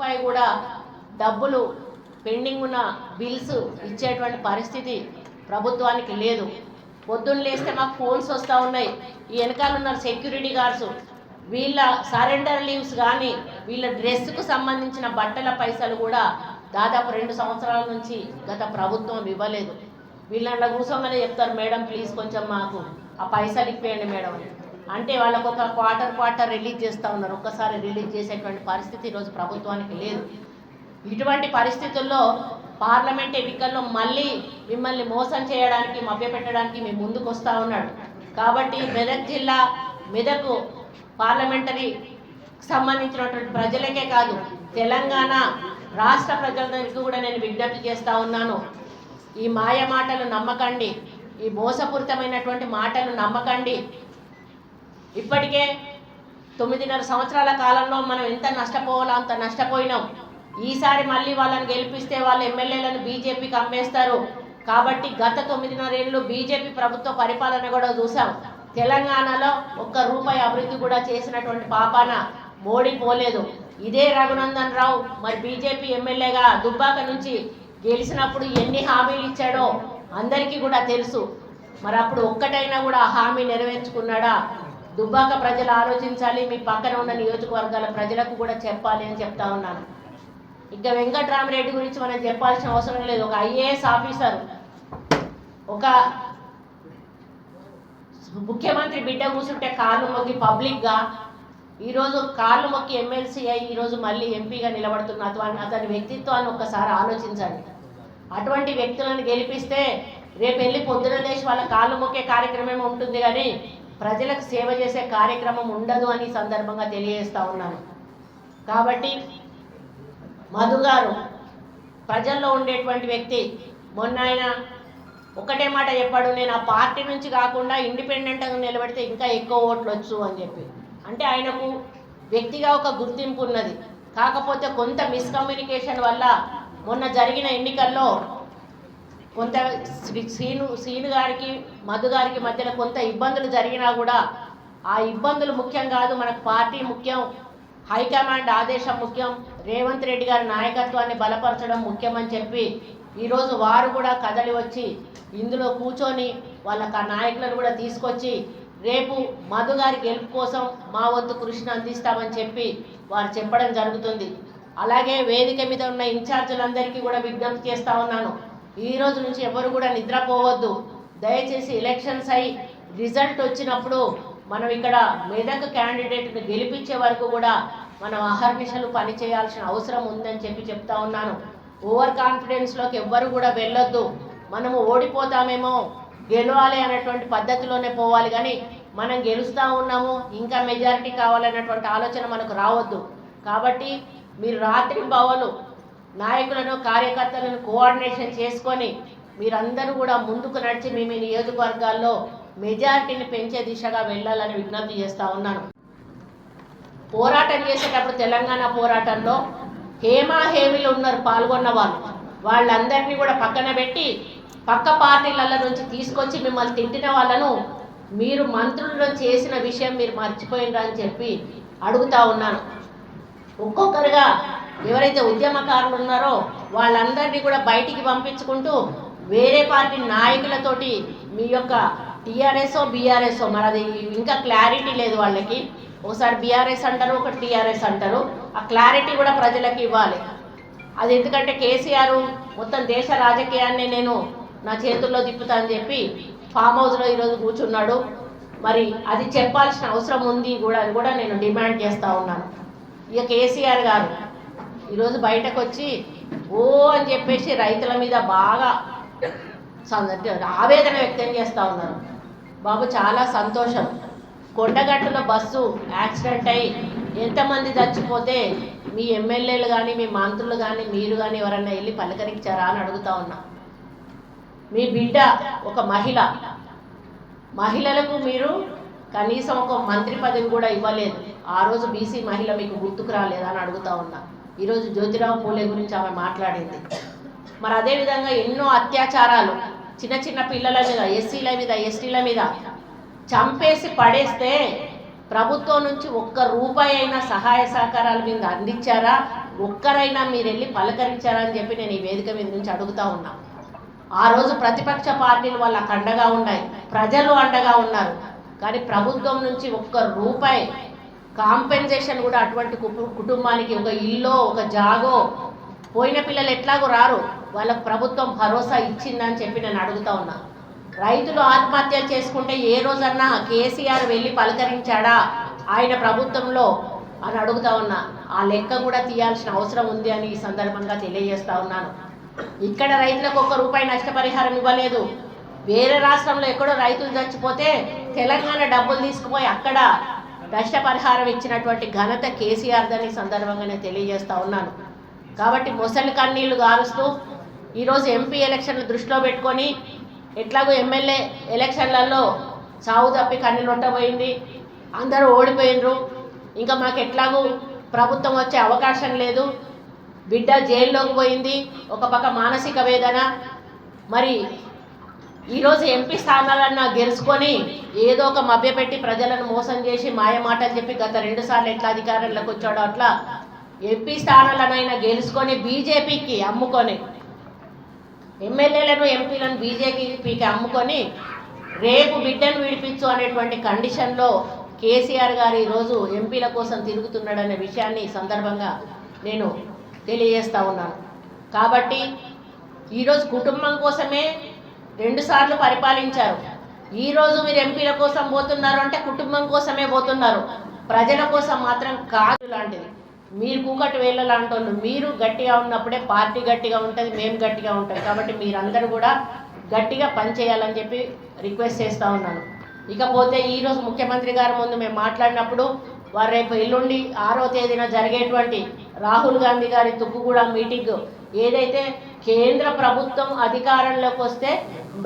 రూపాయి కూడా డబ్బులు పెండింగ్ ఉన్న బిల్స్ ఇచ్చేటువంటి పరిస్థితి ప్రభుత్వానికి లేదు. పొద్దున్న లేస్తే మాకు ఫోన్స్ వస్తూ ఉన్నాయి. ఈ వెనకాల ఉన్న సెక్యూరిటీ గార్డ్స్ వీళ్ళ సరెండర్ లీవ్స్ కానీ వీళ్ళ డ్రెస్కు సంబంధించిన బట్టల పైసలు కూడా దాదాపు రెండు సంవత్సరాల నుంచి గత ప్రభుత్వం ఇవ్వలేదు. వీళ్ళ కూర్చోగానే చెప్తారు మేడం ప్లీజ్ కొంచెం మాకు ఆ పైసలు ఇప్పేయండి మేడం అని. అంటే వాళ్ళకు ఒక క్వార్టర్ క్వార్టర్ రిలీజ్ చేస్తూ ఉన్నారు. ఒక్కసారి రిలీజ్ చేసేటువంటి పరిస్థితి ఈరోజు ప్రభుత్వానికి లేదు. ఇటువంటి పరిస్థితుల్లో పార్లమెంట్ ఎన్నికల్లో మళ్ళీ మిమ్మల్ని మోసం చేయడానికి మభ్యపెట్టడానికి మీ ముందుకు వస్తూ ఉన్నాడు. కాబట్టి మెదక్ జిల్లా మెదకు పార్లమెంటరీ సంబంధించినటువంటి ప్రజలకే కాదు తెలంగాణ రాష్ట్ర ప్రజలందరికీ కూడా నేను విజ్ఞప్తి చేస్తూ ఉన్నాను. ఈ మాయ మాటలు నమ్మకండి. ఈ మోసపూరితమైనటువంటి మాటలు నమ్మకండి. ఇప్పటికే తొమ్మిదిన్నర సంవత్సరాల కాలంలో మనం ఎంత నష్టపోవాలో అంత నష్టపోయినాం. ఈసారి మళ్ళీ వాళ్ళని గెలిపిస్తే వాళ్ళు ఎమ్మెల్యేలను బీజేపీకి అమ్మేస్తారు. కాబట్టి గత తొమ్మిదిన్నర ఏళ్ళు బీజేపీ ప్రభుత్వ పరిపాలన కూడా చూసాం. తెలంగాణలో ఒక్క రూపాయి అభివృద్ధి కూడా చేసినటువంటి పాపాన మోడీ పోలేదు. ఇదే రఘునందన్ రావు మరి బీజేపీ ఎమ్మెల్యేగా దుబ్బాక నుంచి గెలిచినప్పుడు ఎన్ని హామీలు ఇచ్చాడో అందరికీ కూడా తెలుసు. మరి అప్పుడు ఒక్కటైనా కూడా ఆ హామీ నెరవేర్చుకున్నాడా? దుబ్బాక ప్రజలు ఆలోచించాలి మీ పక్కన ఉన్న నియోజకవర్గాల ప్రజలకు కూడా చెప్పాలి అని చెప్తా ఉన్నాను. ఇక వెంకట్రామరెడ్డి గురించి మనం చెప్పాల్సిన అవసరం లేదు. ఒక ఐఏఎస్ ఆఫీసర్ ఒక ముఖ్యమంత్రి బిడ్డ కూర్చుంటే కాళ్ళు మొక్కి పబ్లిక్గా ఈరోజు కాళ్ళు మొక్కి ఎమ్మెల్సీ అయ్యి ఈరోజు మళ్ళీ ఎంపీగా నిలబడుతున్న అతని అతని వ్యక్తిత్వాన్ని ఒక్కసారి ఆలోచించండి. అటువంటి వ్యక్తులను గెలిపిస్తే రేపు వెళ్ళి పొద్దున లేచి వాళ్ళ కాళ్ళు మొక్కే కార్యక్రమం ఉంటుంది కానీ ప్రజలకు సేవ చేసే కార్యక్రమం ఉండదు అని సందర్భంగా తెలియజేస్తూ ఉన్నాను. కాబట్టి మధు గారు ప్రజల్లో ఉండేటువంటి వ్యక్తి మొన్న ఆయన ఒకటే మాట చెప్పాడు నేను ఆ పార్టీ నుంచి కాకుండా ఇండిపెండెంట్గా నిలబడితే ఇంకా ఎక్కువ ఓట్లు వచ్చు అని చెప్పి. అంటే ఆయనకు వ్యక్తిగా ఒక గుర్తింపు ఉన్నది. కాకపోతే కొంత మిస్కమ్యూనికేషన్ వల్ల మొన్న జరిగిన ఎన్నికల్లో కొంత శ్రీ- శ్రీను శ్రీను గారికి మధు గారికి మధ్యలో కొంత ఇబ్బందులు జరిగినా కూడా ఆ ఇబ్బందులు ముఖ్యం కాదు. మనకు పార్టీ ముఖ్యం హైకమాండ్ ఆదేశం ముఖ్యం రేవంత్ రెడ్డి గారి నాయకత్వాన్ని బలపరచడం ముఖ్యమని చెప్పి ఈరోజు వారు కూడా కదలి వచ్చి ఇందులో కూర్చొని వాళ్ళ ఆ నాయకులను కూడా తీసుకొచ్చి రేపు మధు గారి గెలుపు కోసం మా వంతు కృషిని అందిస్తామని చెప్పి వారు చెప్పడం జరుగుతుంది. అలాగే వేదిక మీద ఉన్న ఇన్ఛార్జీలందరికీ కూడా విజ్ఞప్తి చేస్తా ఉన్నాను. ఈ రోజు నుంచి ఎవరు కూడా నిద్రపోవద్దు. దయచేసి ఎలక్షన్స్ అయి రిజల్ట్ వచ్చినప్పుడు మనం ఇక్కడ మెదక్ క్యాండిడేట్ని గెలిపించే వరకు కూడా మనం అహర్నిశలు పనిచేయాల్సిన అవసరం ఉందని చెప్పి చెప్తా ఉన్నాను. ఓవర్ కాన్ఫిడెన్స్లోకి ఎవ్వరు కూడా వెళ్ళొద్దు. మనము ఓడిపోతామేమో గెలవాలి అనేటువంటి పద్ధతిలోనే పోవాలి కానీ మనం గెలుస్తూ ఉన్నాము ఇంకా మెజారిటీ కావాలన్నటువంటి ఆలోచన మనకు రావద్దు. కాబట్టి మీరు రాత్రి బవలు నాయకులను కార్యకర్తలను కోఆర్డినేషన్ చేసుకొని మీరందరూ కూడా ముందుకు నడిచి మీ మీ నియోజకవర్గాల్లో మెజారిటీని పెంచే దిశగా వెళ్ళాలని విజ్ఞప్తి చేస్తా ఉన్నాను. పోరాటం చేసేటప్పుడు తెలంగాణ పోరాటంలో హేమాహేమిలు ఉన్నారు పాల్గొన్న వాళ్ళు. వాళ్ళందరినీ కూడా పక్కన పెట్టి పక్క పార్టీల నుంచి తీసుకొచ్చి మిమ్మల్ని తింటిన వాళ్ళను మీరు మంత్రుల్లో చేసిన విషయం మీరు మర్చిపోయినరా అని చెప్పి అడుగుతా ఉన్నాను. ఒక్కొక్కరుగా ఎవరైతే ఉద్యమకారులు ఉన్నారో వాళ్ళందరినీ కూడా బయటికి పంపించుకుంటూ వేరే పార్టీ నాయకులతోటి మీ యొక్క టీఆర్ఎస్ఓ బీఆర్ఎస్ఓ మరి అది ఇంకా క్లారిటీ లేదు వాళ్ళకి. ఒకసారి బీఆర్ఎస్ అంటారు ఒకటి టీఆర్ఎస్ అంటారు. ఆ క్లారిటీ కూడా ప్రజలకు ఇవ్వాలి. అది ఎందుకంటే కేసీఆర్ మొత్తం దేశ రాజకీయాన్ని నేను నా చేతుల్లో తిప్పుతా అని చెప్పి ఫామ్ హౌస్లో ఈరోజు కూర్చున్నాడు. మరి అది చెప్పాల్సిన అవసరం ఉంది కూడా అది కూడా నేను డిమాండ్ చేస్తూ ఉన్నాను. ఇక కేసీఆర్ గారు ఈరోజు బయటకు వచ్చి ఓ అని చెప్పేసి రైతుల మీద బాగా ఆవేదన వ్యక్తం చేస్తూ ఉన్నారు. బాబు చాలా సంతోషం. కొండగట్టులో బస్సు యాక్సిడెంట్ అయ్యి ఎంతమంది చచ్చిపోతే మీ ఎమ్మెల్యేలు కానీ మీ మంత్రులు కానీ మీరు కానీ ఎవరన్నా వెళ్ళి పలకరించారా అని అడుగుతా ఉన్నా. మీ బిడ్డ ఒక మహిళ. మహిళలకు మీరు కనీసం ఒక మంత్రి పదవి కూడా ఇవ్వలేదు. ఆ రోజు బీసీ మహిళ మీకు గుర్తుకు రాలేదని అని అడుగుతా ఉన్నా. ఈరోజు జ్యోతిరావు పూలే గురించి ఆమె మాట్లాడింది. మరి అదేవిధంగా ఎన్నో అత్యాచారాలు చిన్న చిన్న పిల్లల మీద ఎస్సీల మీద ఎస్టీల మీద చంపేసి పడేస్తే ప్రభుత్వం నుంచి ఒక్క రూపాయి అయినా సహాయ సహకారాల మీద అందించారా? ఒక్కరైనా మీరు వెళ్ళి అని చెప్పి నేను ఈ వేదిక మీద నుంచి అడుగుతా ఉన్నా. ఆ రోజు ప్రతిపక్ష పార్టీలు వాళ్ళకు అండగా ఉన్నాయి. ప్రజలు అండగా ఉన్నారు. కానీ ప్రభుత్వం నుంచి ఒక్క రూపాయి కాంపెన్సేషన్ కూడా అటువంటి కుటు- కుటుంబానికి ఒక ఇల్లో ఒక జాగో. పోయిన పిల్లలు ఎట్లాగో రారు. వాళ్ళకు ప్రభుత్వం భరోసా ఇచ్చిందని చెప్పి నేను అడుగుతా ఉన్నా. రైతులు ఆత్మహత్యలు చేసుకుంటే ఏ రోజన్నా కేసీఆర్ వెళ్ళి పలకరించాడా ఆయన ప్రభుత్వంలో అని అడుగుతా ఉన్నా. ఆ లెక్క కూడా తీయాల్సిన అవసరం ఉంది అని ఈ సందర్భంగా తెలియజేస్తా ఉన్నాను. ఇక్కడ రైతులకు ఒక్క రూపాయి నష్టపరిహారం ఇవ్వలేదు. వేరే రాష్ట్రంలో ఎక్కడో రైతులు చచ్చిపోతే తెలంగాణ డబ్బులు తీసుకుపోయి అక్కడ నష్టపరిహారం ఇచ్చినటువంటి ఘనత కేసీఆర్ దని సందర్భంగానే తెలియజేస్తా ఉన్నాను. కాబట్టి ముసలి కన్నీళ్ళు గారుస్తూ ఈరోజు ఎంపీ ఎలక్షన్లు దృష్టిలో పెట్టుకొని ఎట్లాగో ఎమ్మెల్యే ఎలక్షన్లలో సాగు తప్పి కన్నీళ్ళు ఉండబోయింది అందరూ ఓడిపోయినరు. ఇంకా మాకు ఎట్లాగూ ప్రభుత్వం వచ్చే అవకాశం లేదు. బిడ్డ జైల్లోకి పోయింది. ఒక పక్క మానసిక వేదన. మరి ఈరోజు ఎంపీ స్థానాలన్నా గెలుచుకొని ఏదో ఒక మభ్యపెట్టి ప్రజలను మోసం చేసి మాయ మాటలు చెప్పి గత రెండు సార్లు ఎట్లా అధికారంలోకి వచ్చాడో అట్లా ఎంపీ స్థానాలనైనా గెలుచుకొని బీజేపీకి అమ్ముకొని ఎమ్మెల్యేలను ఎంపీలను బీజేపీకి అమ్ముకొని రేపు బిడ్డను విడిపించు అనేటువంటి కండిషన్లో కేసీఆర్ గారు ఈరోజు ఎంపీల కోసం తిరుగుతున్నాడనే విషయాన్ని సందర్భంగా నేను తెలియజేస్తా ఉన్నాను. కాబట్టి ఈరోజు కుటుంబం కోసమే రెండుసార్లు పరిపాలించారు. ఈరోజు మీరు ఎంపీల కోసం పోతున్నారు అంటే కుటుంబం కోసమే పోతున్నారు. ప్రజల కోసం మాత్రం కాదు లాంటిది. మీరు కూకటి వేళ్ళ లాంటి వాళ్ళు మీరు గట్టిగా ఉన్నప్పుడే పార్టీ గట్టిగా ఉంటుంది మేము గట్టిగా ఉంటాం కాబట్టి మీరందరూ కూడా గట్టిగా పనిచేయాలని చెప్పి రిక్వెస్ట్ చేస్తూ ఉన్నాను. ఇకపోతే ఈరోజు ముఖ్యమంత్రి గారి ముందు మేము మాట్లాడినప్పుడు వారు రేపు ఎల్లుండి ఆరో తేదీన జరిగేటువంటి రాహుల్ గాంధీ గారి తుక్కుగూడ మీటింగ్ ఏదైతే కేంద్ర ప్రభుత్వం అధికారంలోకి వస్తే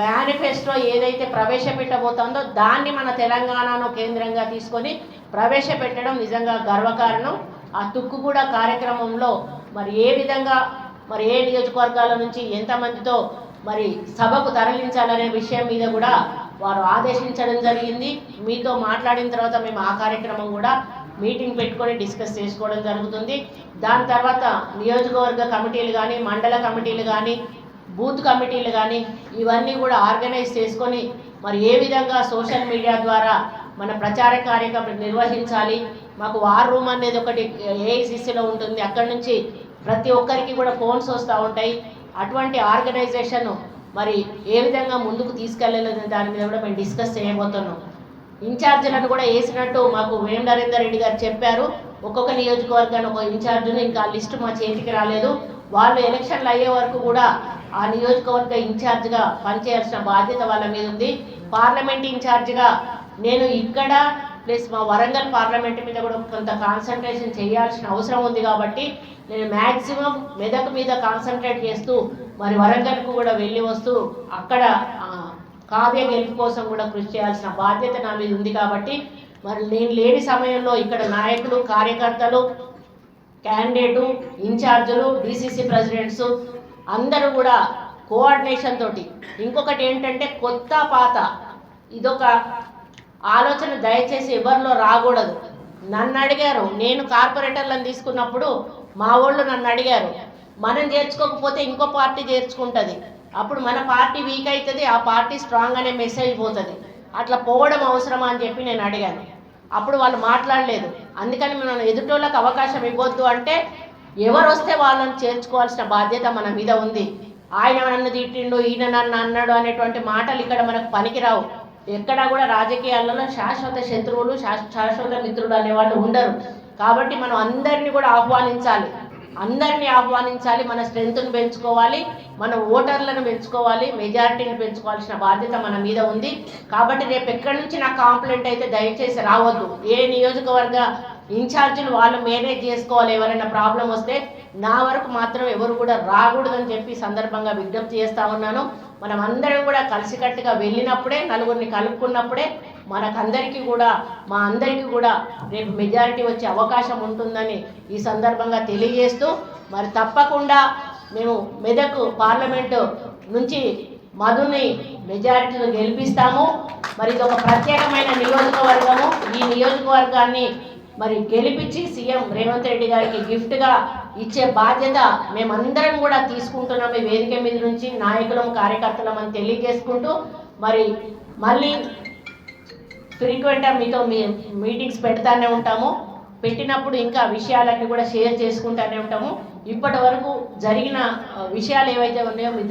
మేనిఫెస్టో ఏదైతే ప్రవేశపెట్టబోతుందో దాన్ని మన తెలంగాణను కేంద్రంగా తీసుకొని ప్రవేశపెట్టడం నిజంగా గర్వకారణం. ఆ తుక్కుగూడ కార్యక్రమంలో మరి ఏ విధంగా మరి ఏ నియోజకవర్గాల నుంచి ఎంతమందితో మరి సభకు తరలించాలనే విషయం మీద కూడా వారు ఆదేశించడం జరిగింది. మీతో మాట్లాడిన తర్వాత మేము ఆ కార్యక్రమం కూడా మీటింగ్ పెట్టుకొని డిస్కస్ చేసుకోవడం జరుగుతుంది. దాని తర్వాత నియోజకవర్గ కమిటీలు కానీ మండల కమిటీలు కానీ బూత్ కమిటీలు కానీ ఇవన్నీ కూడా ఆర్గనైజ్ చేసుకొని మరి ఏ విధంగా సోషల్ మీడియా ద్వారా మన ప్రచార కార్యక్రమం నిర్వహించాలి? మాకు వార్ రూమ్ అనేది ఒకటి ఏఐసిసిలో ఉంటుంది. అక్కడ నుంచి ప్రతి ఒక్కరికి కూడా ఫోన్స్ వస్తూ ఉంటాయి. అటువంటి ఆర్గనైజేషన్ మరి ఏ విధంగా ముందుకు తీసుకెళ్ళలేదు దాని మీద కూడా మేము డిస్కస్ చేయబోతున్నాం. ఇన్ఛార్జీలను కూడా వేసినట్టు మాకు వేం నరేందర్ రెడ్డి గారు చెప్పారు. ఒక్కొక్క నియోజకవర్గాన్ని ఒక ఇన్ఛార్జ్ను ఇంకా లిస్టు మా చేతికి రాలేదు. వాళ్ళు ఎలక్షన్లు అయ్యే వరకు కూడా ఆ నియోజకవర్గ ఇన్ఛార్జ్గా పనిచేయాల్సిన బాధ్యత వాళ్ళ మీద ఉంది. పార్లమెంట్ ఇన్ఛార్జ్గా నేను ఇక్కడ ప్లస్ మా వరంగల్ పార్లమెంట్ మీద కూడా కొంత కాన్సన్ట్రేషన్ చేయాల్సిన అవసరం ఉంది కాబట్టి నేను మ్యాక్సిమం మెదక్ మీద కాన్సన్ట్రేట్ చేస్తూ మరి వరంగల్కు కూడా వెళ్ళి వస్తూ అక్కడ కావ్య గెలుపు కోసం కూడా కృషి చేయాల్సిన బాధ్యత నా మీద ఉంది కాబట్టి మరి నేను లేని సమయంలో ఇక్కడ నాయకులు కార్యకర్తలు క్యాండిడేటు ఇన్ఛార్జులు డీసీసీ ప్రెసిడెంట్స్ అందరూ కూడా కోఆర్డినేషన్ తోటి. ఇంకొకటి ఏంటంటే కొత్త పాత. ఇదొక ఆలోచన దయచేసి ఎవరిలో రాకూడదు. నన్ను అడిగారు. నేను కార్పొరేటర్లను తీసుకున్నప్పుడు మా వాళ్ళు నన్ను అడిగారు. మనం చేర్చుకోకపోతే ఇంకో పార్టీ చేర్చుకుంటుంది. అప్పుడు మన పార్టీ వీక్ అవుతుంది ఆ పార్టీ స్ట్రాంగ్ అనే మెసేజ్ పోతుంది. అట్లా పోవడం అవసరమా అని చెప్పి నేను అడిగాను. అప్పుడు వాళ్ళు మాట్లాడలేదు. అందుకని మనం ఎదుటోళ్ళకి అవకాశం ఇవ్వద్దు అంటే ఎవరు వస్తే వాళ్ళని చేర్చుకోవాల్సిన బాధ్యత మన మీద ఉంది. ఆయన నన్ను తిట్టిండు ఈయన నన్ను అన్నాడు అనేటువంటి మాటలు ఇక్కడ మనకు పనికిరావు. ఎక్కడా కూడా రాజకీయాలలో శాశ్వత శత్రువులు శాశ్వత మిత్రులు అనేవాళ్ళు ఉండరు. కాబట్టి మనం అందరినీ కూడా ఆహ్వానించాలి. అందరినీ ఆహ్వానించాలి మన స్ట్రెంగ్త్ను పెంచుకోవాలి మన ఓటర్లను పెంచుకోవాలి మెజారిటీని పెంచుకోవాల్సిన బాధ్యత మన మీద ఉంది. కాబట్టి రేపు ఎక్కడి నుంచి నా కాంప్లైంట్ అయితే దయచేసి రావద్దు. ఏ నియోజకవర్గ ఇన్ఛార్జీలు వాళ్ళు మేనేజ్ చేసుకోవాలి ఎవరైనా ప్రాబ్లం వస్తే నా వరకు మాత్రం ఎవరు కూడా రాకూడదని చెప్పి సందర్భంగా విజ్ఞప్తి చేస్తా ఉన్నాను. మనం అందరం కూడా కలిసికట్టుగా వెళ్ళినప్పుడే నలుగురిని కలుపుకున్నప్పుడే మనకందరికీ కూడా మా అందరికీ కూడా రేపు మెజారిటీ వచ్చే అవకాశం ఉంటుందని ఈ సందర్భంగా తెలియజేస్తూ మరి తప్పకుండా మేము మెదక్ పార్లమెంటు నుంచి మధుని మెజారిటీలో గెలిపిస్తాము. మరి ఇది ఒక ప్రత్యేకమైన నియోజకవర్గము. ఈ నియోజకవర్గాన్ని మరి గెలిపించి సీఎం రేవంత్ రెడ్డి గారికి గిఫ్ట్గా ఇచ్చే బాధ్యత మేమందరం కూడా తీసుకుంటున్నాం ఈ వేదిక మీద నుంచి నాయకులం కార్యకర్తలం అని తెలియజేసుకుంటూ మరి మళ్ళీ ఫ్రీక్వెంట్గా మీతో మీ మీటింగ్స్ పెడతానే ఉంటాము. పెట్టినప్పుడు ఇంకా విషయాలన్నీ కూడా షేర్ చేసుకుంటానే ఉంటాము. ఇప్పటి వరకు జరిగిన విషయాలు ఏవైతే ఉన్నాయో మీ